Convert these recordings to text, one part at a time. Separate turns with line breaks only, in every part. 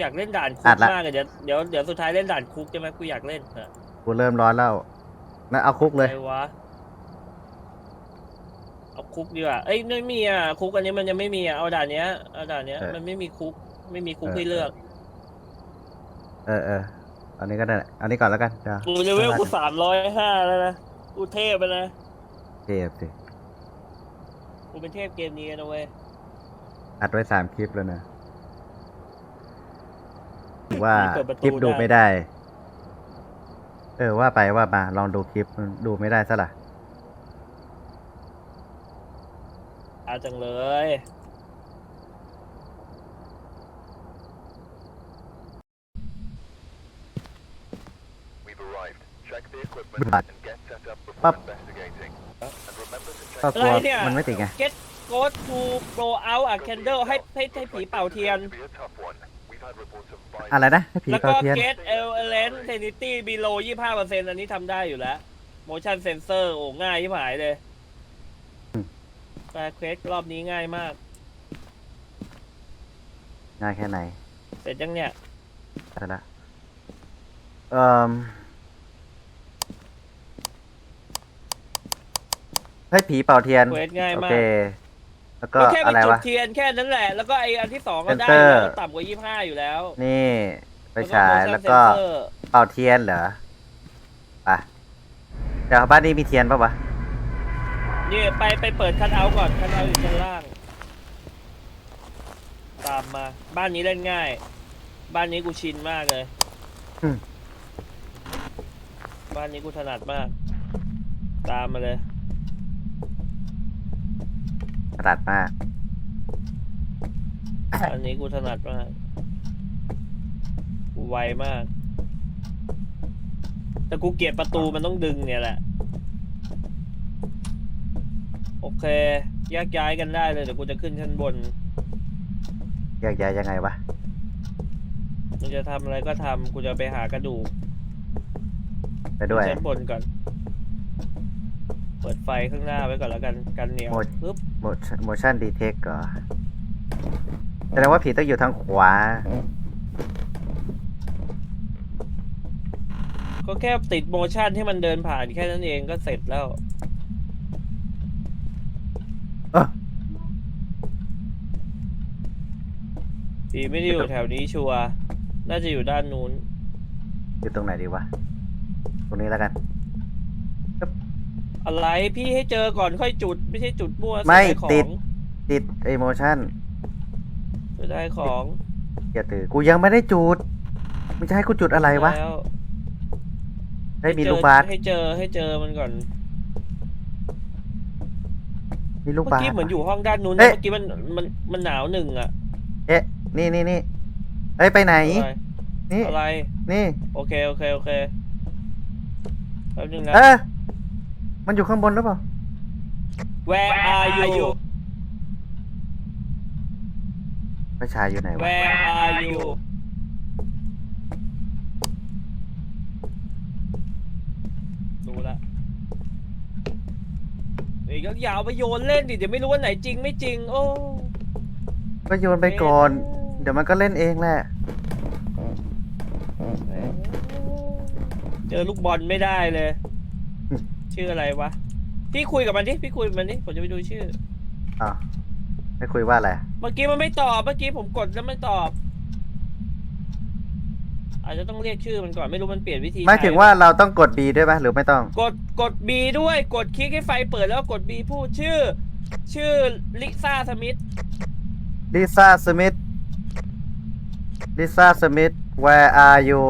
อยากเล่นด่านคุ
อั
ก
ดละ
มากเลยเดี๋ยวเดี๋ยวเดี๋ยวสุดท้ายเล่นด่านคุกใช่ไหมกูอยากเล่นเออ
กูเริ่มร้อนแล้วนะเอาคุกเลย
อะไรวะเอาคุกดีกว่าเอ้ยไม่มีอะคุกอันนี้มันยังไม่มีอะเอาด่านเนี้ยเอาด่านเนี้ย
เออ
มันไม่มีคุก ไม่มีคุก
เออ
ให้เลือก
เออเอออันนี้ก็ได้อันนี้ก่อนแล้วกันจ้า
กูเลเวลกูสามร้อยห้าแล้วนะกูเทพไปนะ
เทปสิ
กูเป็นเทพเกมนี้นะเว้ย
อัดไว้สามคลิปแล้วนะ ว่า
เปิดประตู
คลิปดู
ได้
ไม่ได้ เออว่าไปว่ามาลองดูคลิปมันดูไม่ได้ซะละ
อาจังเลย
We've arrived. Check the equipment
บัตร
and get set up before
Pap.
investigating. And remember to
ก็
check
กลัว
อะไรเนี่ย
มันไม่ติดไง
get go to blow out a candle ให้ให้ให้ผีเป่าเทียน
to be a tough one. We've had reports of violence.
อะไรนะให้ผี
แล้ว
เป่า
ก็
เทียน
get element sanity below 25เปอร์เซ็นต์อันนี้ทำได้อยู่แล้ว motion sensor โอ้ง่ายที่หายเลย
อืม
แต่เควสรอบนี้ง่ายมาก
ง่ายแค่ไหน
เสร็จยังเนี่ย
ได้ละเอ่อให้ผีเป่าเทียน
เควสง่าย
โอ
มา
เค
ก
แล้วก็
ก็แค่ไป
อะไร
จุด
วะ
เทียนแค่นั้นแหละ แล้วก็ไออันที่สองก็ได้
Sensor
แล้วต่ำกว่า25อยู่แล้ว
นี่ไปฉาย
motion
แล้วก็
sensor
เป่าเทียนเหรอไปเดี๋ยวบ้านนี้มีเทียนปะวะ
นี่ไปไปเปิดคัทเอาท์ก่อนคัทเอาท์อยู่ชั้นล่าง ตามมา บ้านนี้เล่นง่าย บ้านนี้กูชินมากเลย
อืม
บ้านนี้กูถนัดมาก ตามมาเลย
กระดาษมาก
อันนี้กูถนัดมาก กูไวมาก แต่กูเกลียดประตูมันต้องดึงเนี่ยแหละ โอเคแยกย้ายกันได้เลยเดี๋ยวกูจะขึ้นชั้นบน
แยกย้ายยังไงวะ
มึงจะทำอะไรก็ทำกูจะไปหากระดูก
ไปด้วย
ชั้นบนก่อน เปิดไฟข้างหน้าไว้ก่อนแล้วกันกันเหนียว
หมด
ปึ๊บ
motion detect เหรอแสดงว่าผีต้องอยู่ทางขวา
ก็แค่ติดโมชั่นให้มันเดินผ่านแค่นั้นเองก็เสร็จแล้ว
เอ้อ
ผีไม่ได้อยู่แถวนี้ชัวร์น่าจะอยู่ด้านนู้น
อยู่ตรงไหนดีวะ ตรงนี้แล้วกัน
อะไรพี่ให้เจอก่อนค่อยจุด ไม่ใช่จุดมั่ว
ไม่
เสียดายของ
ติด ติดไอโมชั่น
เสียดายของ
อย่าตื่นกูยังไม่ได้จุดมึงจะให้กูจุดอะไรวะ
แล้ว
ได้มี
ให้เจอ
ลูกบาส
ให้เจอให้เจอมันก่อน
มีลูก
เมื่
บา
อ
ส
กี้เหมือนอยู่ห้องด้านนู้น
เอ๊ะ
นะเมื่อกี้มันมันมันหนาวหนึ่งอะ
เอ๊ะนี่นี่นี่เอ้ยไปไหน
อะไร
นี่
อะไร
นี่
โอเคโอเคโอเคแป๊บนึงนะ
เออ มันอยู่ข้างบนหรือเปล่า
Where are you
ไปชายอยู่ไหนวะ
Where are you รู้ละเดี๋ยวก็อยาวไปโยนเล่นดิ เดี๋ยวไม่รู้ว่าไหนจริงไม่จริง โอ้
ก็โยนไปก่อน เดี๋ยวมันก็เล่นเองแหละ
เจอลูกบอลไม่ได้เลย ชื่ออะไรวะ พี่คุยกับมันดิพี่คุยกับมันดิผมจะไปดูชื่อ
อ้าวไม่คุยว่าอะไร
เมื่อกี้มันไม่ตอบ เมื่อกี้ผมกดแล้วไม่ตอบ อาจจะต้องเรียกชื่อมันก่อน ไม่รู้มันเปลี่ยนวิธี
หมายถึงว่าเราต้องกด B ด้วยไหมหรือไม่ต้อง
กด กด B ด้วย กดคลิกให้ไฟเปิดแล้วก็กด B พูดชื่อ ชื่อลิซ่าสมิธ
ลิซ่าสมิธ ลิซ่าสมิธ where are you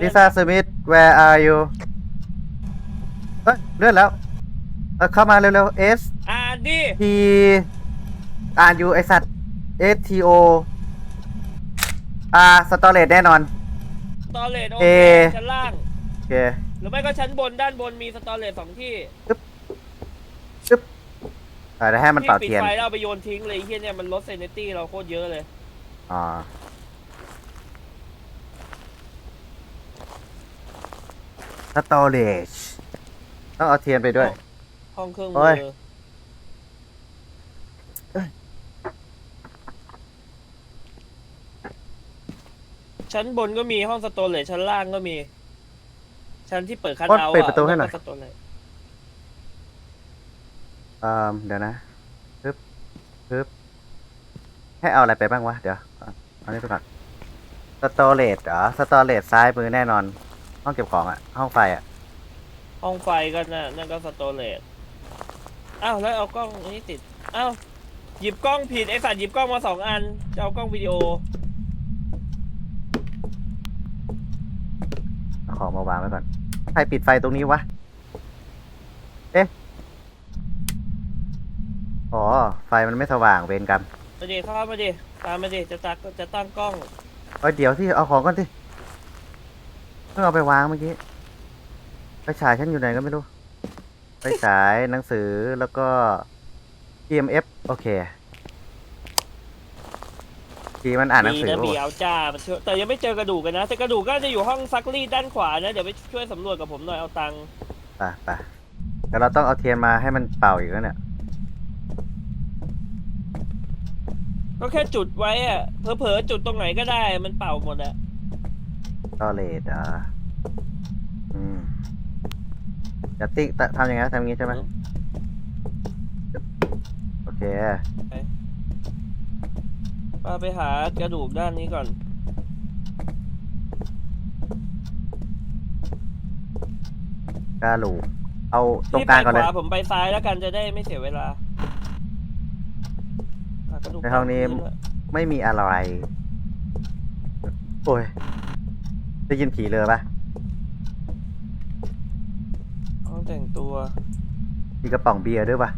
ลิซ่าสมิธ where are you เอ้ยเลื่อนแล้วเอ้ยเข้ามาเร็วๆ S
อ่านดิ
T อ่านอยู่ไอสัตว์ S T O R สตอเรจแน่นอน
สตอเรจโอ
เอ
เคชั้นล่าง
โอเค
หรือไม่ก็ชั้นบนด้านบนมีสตอเรจสองที่
จึ๊บอ่าเดี๋ยวให้มัน
พี่
เป่า
ปิด
เทียน
ไฟแล้วเอาไปโยนทิ้งเลยไอ้เฮียเนี่ยมันลดเซนิตี้เราโคตรเยอะเลย
อ๋อสตอเรจ ต้องเอาเทียนไปด้วย
ห้องเครื่อง
โอ้
มื
ย
อ
เอ้ย
ชั้นบนก็มีห้องสโตนเลยชั้นล่างก็มี ชั้นที่เปิดคัท
โอ๊ย
เอาท์
ปิดประตูให้หน่อย
สโตนเลย
เอ่อเดี๋ยวนะปึ๊บปึ๊บให้เอาอะไรไปบ้างวะ เดี๋ยวเอาเอานี้ไปก่อนสตอเรจเหรอสตอเรจซ้ายมือแน่นอน ห้องเก็บของอะห้องไฟอะ
ห้องไฟก็น่ะนั่นก็สโตนเลยอ้าวแล้วเอากล้องอันนี้ติดอ้าวหยิบกล้องผิดไอสัตว์หยิบกล้องมาสองอันจะเอากล้องวิดีโอ
เอาของมาวางไว้ก่อน ใครปิดไฟตรงนี้วะ เอ๊ะ อ๋อ ไฟมันไม่สว่างเวรกรรม
มาดิเข้ามาดิตามมาดิจะตักจะตั้งกล้อง
เอ้ยเดี๋ยวที่เอาของก่อนที่เพิ่งเอาไปวางเมื่อกี้ ไปฉายฉันอยู่ไหนก็ไม่รู้ไปฉายหนังสือแล้วก็ EMF โอเคทีมันอ่านหนังสือ
นะ
ป่ะ
บี
วะ
เอาจ้ามันช่วยแต่ยังไม่เจอกระดูกกันนะ แต่กระดูกก็จะอยู่ห้องซักรีดด้านขวานะ เดี๋ยวไปช่วยสำรวจกับผมหน่อยเอาตังค์
ไปไปแต่เราต้องเอาเทียนมาให้มันเป่าอีกแล้วเนี่ย
ก็แค่จุดไว้อะเผลอๆจุดตรงไหนก็ได้มันเป่าหมดอะ
ตอเลดอะอืม จะติ๊กตะทำอย่างไงทำอย่างงี้ใช่ไหมโอเค
ป้าไปหากระดูกด้านนี้ก่อน
กาลูเอาตรง
พี่
ก
ไป
ลางก่อน
ข
เลย
วาผมไปซ้ายแล้วกันจะได้ไม่เสียเวลาหากระดูก
ในห้องนี้
ตามพื้ะ
ไม่มีอะไร โอ้ย ได้ยินผีเลยปะ
ห้อง แต่งตัว
มีกระป๋องเบียร์ด้วยปะ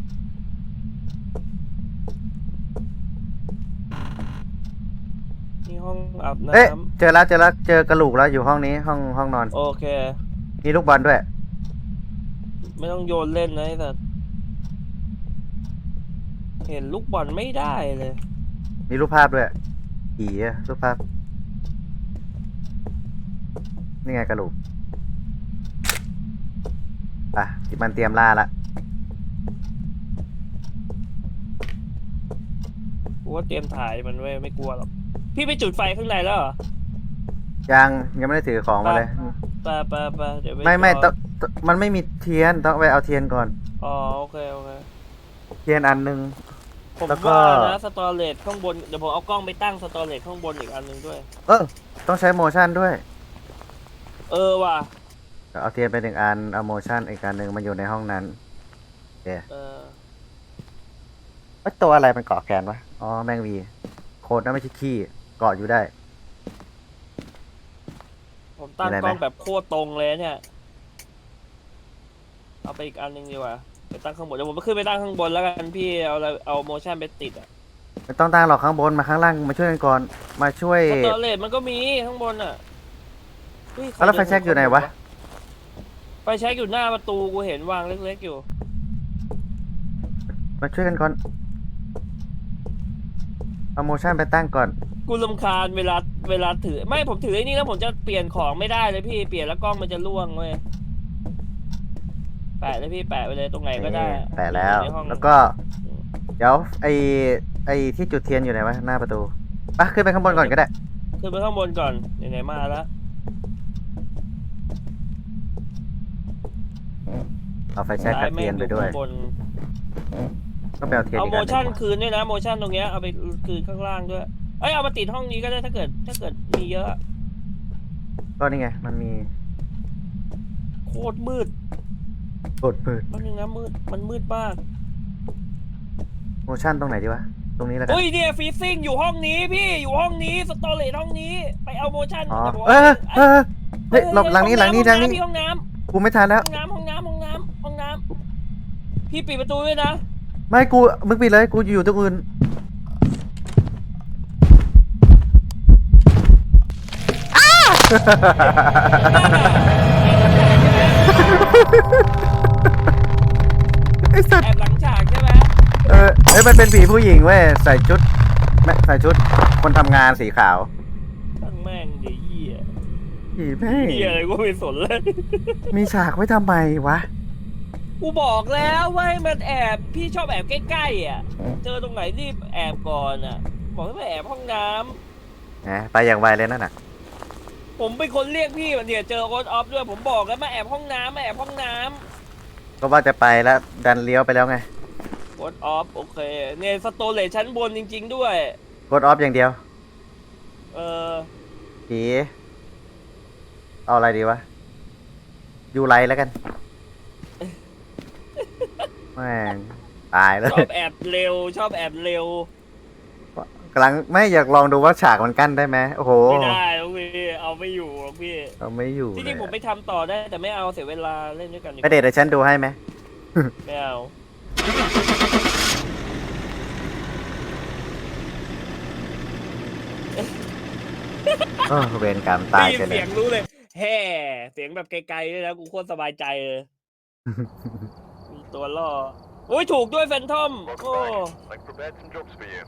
นี่ห้องอาบ
เอ๊ะ
น้
เจอแล้วเจอแล้วเจอกระลูกแล้วอยู่ห้องนี้ห้องห้องนอนำ
โอเค
มีลูกบอลด้วย
ไม่ต้องโยนเล่นนะไอ้สัตว์เห็นลูกบอลไม่ได้เลย
มีรูปภาพด้วยผีอะรูปภาพ นี่ไงกระลูก อะมันเตรียมล่าละ
กูว่าเตรียมถ่ายมันไว้ยไม่กลัวหรอก พี่ไปจุดไฟข้างในแล้วเหรอ
ยังยังไม่ได้ถือของมาเลย
ไปไปไปเดี๋ยวป
ไม่ไม่
ร
ต้องต้องมันไม่มีเทียนต้องไปเอาเทียนก่อน
อ๋อโอเคโอเค
เทียนอันหนึง
ผม
แล้วก็
ว่านะสตอเรจข้างบน เดี๋ยวผมเอากล้องไปตั้งสตอเรจข้างบนอีกอันหนึ่งด้วย
เออต้องใช้โมชั่นด้วย
เออว่ะ
เอาเทียนไปหนึ่งอัน เอาโมชั่นอีกอันหนึ่งมาอยู่ในห้องนั้นโอเค
เออ
เอ้ยตัวอะไรมันเกาะแขนวะ อ๋อ แมงวี โคตรนั่นไม่ใช่ขี้เกาะอยู่ได้
ผมตั้ง
มีอะไรไหม
กล้องแบบโคตรตรงเลยเนี่ย เอาไปอีกอันหนึ่งดีกว่าไปตั้งข้างบนเดี๋ยวผมไปขึ้นไปตั้งข้างบนแล้วกันพี่เอาอะไรเอาโมชั่นไปติดอะ
ไม่ต้องตั้งหรอกข้างบนมาข้างล่างมาช่วยกันก่อน มาช่วย
สตอเรจมันก็มีข้างบนอะเฮ้ย
แล้วไฟแช็กอยู่ไหนวะ
ไฟแช็กอยู่หน้าประตูกูเห็นวางเล็กๆอยู่
มาช่วยกันก่อน เอาโมชั่นไปตั้งก่อน
กูลำคาญเวลาเวลาถือ ไม่ผมถือไอ้นี่แล้วผมจะเปลี่ยนของไม่ได้เลยพี่เปลี่ยนแล้วกล้องมันจะล่วงเว้ยแปะเลยพี่แปะไปเลยตรงไหนก็ได้
นี่แปะแล้ว
อยู่ในห้อง
แล้วก็ เดี๋ยวไอไอที่จุดเทียนอยู่ไหนวะหน้าประตูไปะขึ้นไปข้างบนก่อนก็ได้
ขึ้นไปข้างบนก่อนไหนๆมาแล้ว
เอาไฟแช็กกับเทียนไปด้วย
ข้างบน
ก็ไปเอาเทียน
เอา
อีก
โม
อันห
ชั่น
นึ่ง
คืนด้วยนะโมชั่นตรงเนี้ยเอาไปคืนข้างล่างด้วย เอ้ยเอามาติดห้องนี้ก็ได้ถ้าเกิด ถ้าเกิดมีเยอะ
ก็นี่ไง มันมี
โคตรมืด
กดเปิด
มันนึงนะมืด มันมืดมาก
โมชั่นตรงไหนดีวะ ตรงนี้แล้วกัน
อุ้ยเนี่ยฟีซิ่งอยู่ห้องนี้พี่อยู่ห้องนี้สตอเรจห้องนี้ ไปเอาโมชั่น
อ๋อ
ดี๋ยวผม
เออเออเฮ้ยหลบหลังนี้หลังนี้หลังนี้
ห้องน้ำ
กูไม่ทันแล้ว
ห้องน้ำห้องน้ำห้องน้ำห้องน้ำ พี่ปิดประตูด้วยนะ
ไม่กูมึงปิดเลยกูอยู่ตรงอื่นไอ้สัตว์
แอบหลังฉากใช่ไหม
เออเอ้ยมันเป็นผีผู้หญิงเว้ยใส่ชุดแม่ใส่ชุดคนทำงานสีขาว
ตั้งแม่งเดี๋ยวเหี้ย
ผีแม่ง
เหี้ยอะไรกูไม่สนเลย
มีฉากไว้ทำไมวะ
กูบอกแล้วว่าให้มันแอบพี่ชอบแอบใกล้ๆอะเจอตรงไหนรีบแอบก่อนอะ บอกให้มาแอบห้องน้ำ
นะไปอย่างไวเลยนั่นน่ะ
ผมเป็นคนเรียกพี่มันเนี่ยเจอโค้ดออฟด้วยผมบอกแล้วมาแอบห้องน้ำมาแอบห้องน้ำ
ก็ว่าจะไปแล้วดันเลี้ยวไปแล้วไง
โค้ดออฟโอเคเนี่ยสโตเลจชั้นบนจริง ๆ ด้วย
กดออฟอย่างเดียว
เออ
ผีเอาอะไรดีวะยูไลแล้วกัน แม่งตายเลย
ชอบแอบเร็ว ชอบแอบเร็ว
กำลังไม่อยากลองดูว่าฉากมันกั้นได้ไหมโอ้โห
ไม่ได้หรอกพี่เอาไม่อยู่หรอกพี่
เราไม่อยู่
จ
เล
ริ
ย
งๆผมไปทำต่อได้แต่ไม่เอาเสียเวลาเล่นด้วยกันดีก
ไม่
ว่า
เด็ดเดี๋ยวฉันดูให้ไหม
ไม่เอา
เออเวรกรรมตาย
ได้
กันเล
เสี
ย
ยงรู้เลยแฮ่เสียงแบบไกลๆเลยนะกูโคตรสบายใจเลยมี ตัวล่อโอ้ยถูกด้วยแฟนทอม
Welcome
โอ้
back. I've prepared some jobs for you.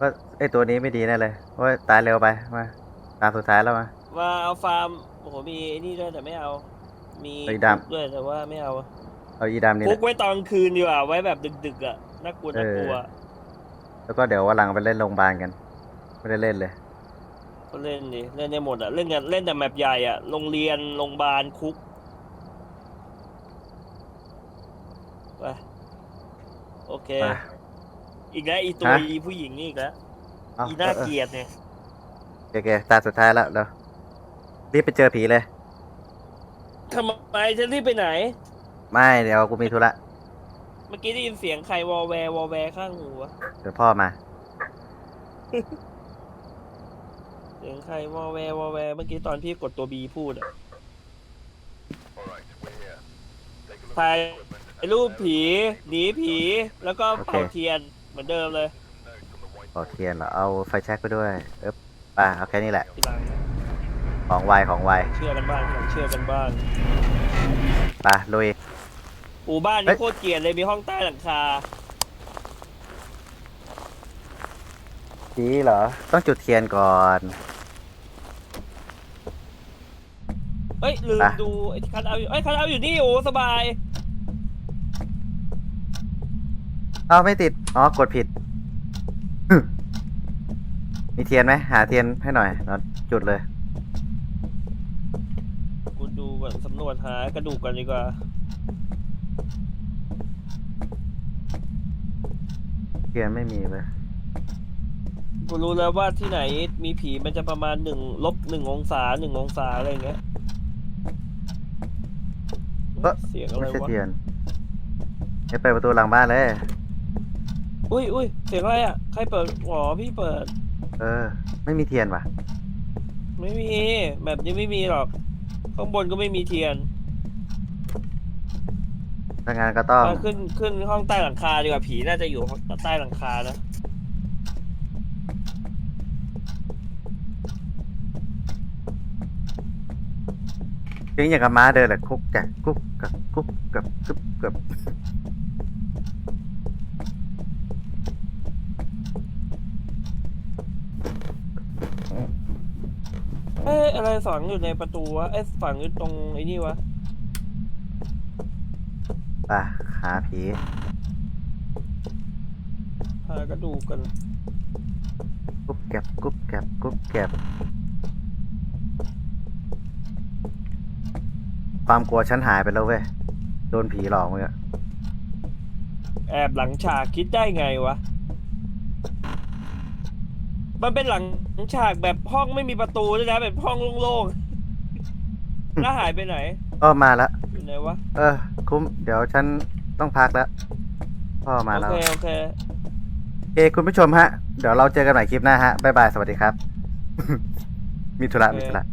ว่าไอตัวนี้ไม่ดีแน่เลยโอ้ยตายเร็วไปมาตามสุดท้ายแล้วมา
มาเอาฟาร์ม โอ้โห มีไอ้นี่ด้วยแต่ไม่เอา มี
ไอ้ดำ
คุกด้วยแต่ว่าไม่เอา
เอาอีดำนี่แห
คุ
ละ
กไว้ตอนกลางคืนดีกว่า ไว้แบบดึกๆอะ น่ากลัวน่ากลัว
เออแล้วก็เดี๋ยววันหลังไปเล่นโรงพยาบาลกัน ไม่ได้เล่นเลย
ก็เล่นดิ เล่นได้หมดอะ เล่นกันเล่นแต่แมปใหญ่อะ โรงเรียน โรงพยาบาล คุก ไปโอเค
ไป
อีกแล้วอีตัว
ฮะ
อีผู้หญิงนี่อีกแล้ว
เอา
อีน่า
เออ
เกลียดเนี่ย
โอเคตาสุดท้ายแล้วเดี๋ยวรีบไปเจอผีเลย
ทำไมฉันรีบไปไหน
ไม่เดี๋ยวกูมีธุระ
เมื่อกี้ได้ยินเสียงใครวอลแวร์วอลแวร์ข้างหูวะ
เดี๋ยวพ่อมา
เสียงใครวอลแวร์วอลแวร์เมื่อกี้ตอนพี่กดตัวบีพูดอะ
All right, we're here. Take a look
ถ่าย
at the equipment
ไอ้รูปผีหนีผีแล้วก็เป่า
โอเค
เทียนเหมือนเดิมเลย
notes on the white
เป่าเทียนเหรอเอาไฟแช็กไปด้วย เอ๊บไปเอาแค่นี้แหละ
ทีหลัง
ของไวของไว
เชื่อกันบ้างทีหลังเชื่อกันบ้าง
ไปลุย
อูบ้าน
เฮ้
นี่
ย
โคตรเกลียดเลยมีห้องใต้หลังคา
ผีเหรอ ต้องจุดเทียนก่อน
เฮ้ยลืม
ไป
ดูไอ้คันเอาอยู่ไอ้ยคันเอาอยู่นี่โอ้สบาย
เอาไม่ติด อ๋อ กดผิด มีเทียนไหม หาเทียนให้หน่อยเราจุดเลย
กูดูก่อนสำรวจหากระดูกกันดีกว่า
เทียนไม่มีเลย
กูรู้แล้วว่าที่ไหนมีผีมันจะประมาณหนึ่งลบหนึ่งองศาหนึ่งองศาอะไรอย่างเงี้ย
เอ๊ะ
เสียงอะไร
ไม่ใช่
วะ
เทียนไปเปิดประตูหลังบ้านเลย
อุ้ยอุ้ยเสียงอะไรอะ ใครเปิดหวอพี่เปิด
เออ ไม่มีเทียนว่ะ
ไม่มี แบบนี้ไม่มีหรอก ข้างบนก็ไม่มีเทียน
ถ้างั้นก็ต้อง
มาขึ้นขึ้นห้องใต้หลังคาดีกว่าผีน่าจะอยู่ห้องใต้หลังคานะ
ทิ้งอย่างกับม้าเดินแหละคุกแกะกุ๊กกับกุ๊กกับกุ๊บกับ
เอ้ยอะไรฝังอยู่ในประตูวะเอ้ยฝังอยู่ตรงไอ้นี่วะ
ไปหาผี
หากระดูกกัน
กุ๊บแก็บกุ๊บแก็บกุ๊บแก็บความกลัวฉันหายไปแล้วเว้ย โดนผีหลอกเมื่อกี้
แอบหลังฉากคิดได้ไงวะ มันเป็นหลังฉากแบบห้องไม่มีประตูด้วยนะแบบห้องโล่งๆแล้วหายไปไหน
ก็มาแล้ว
อยู่ไหนวะ
เออ คุ้ม เดี๋ยวฉันต้องพักแล้วพ่อมา
โอ
แล้ว
เคโอเค
โอเคคุณผู้ชมฮะ เดี๋ยวเราเจอกันใหม่คลิปหน้าฮะ บ๊ายบาย สวัสดีครับ มีธุระ มีธุระ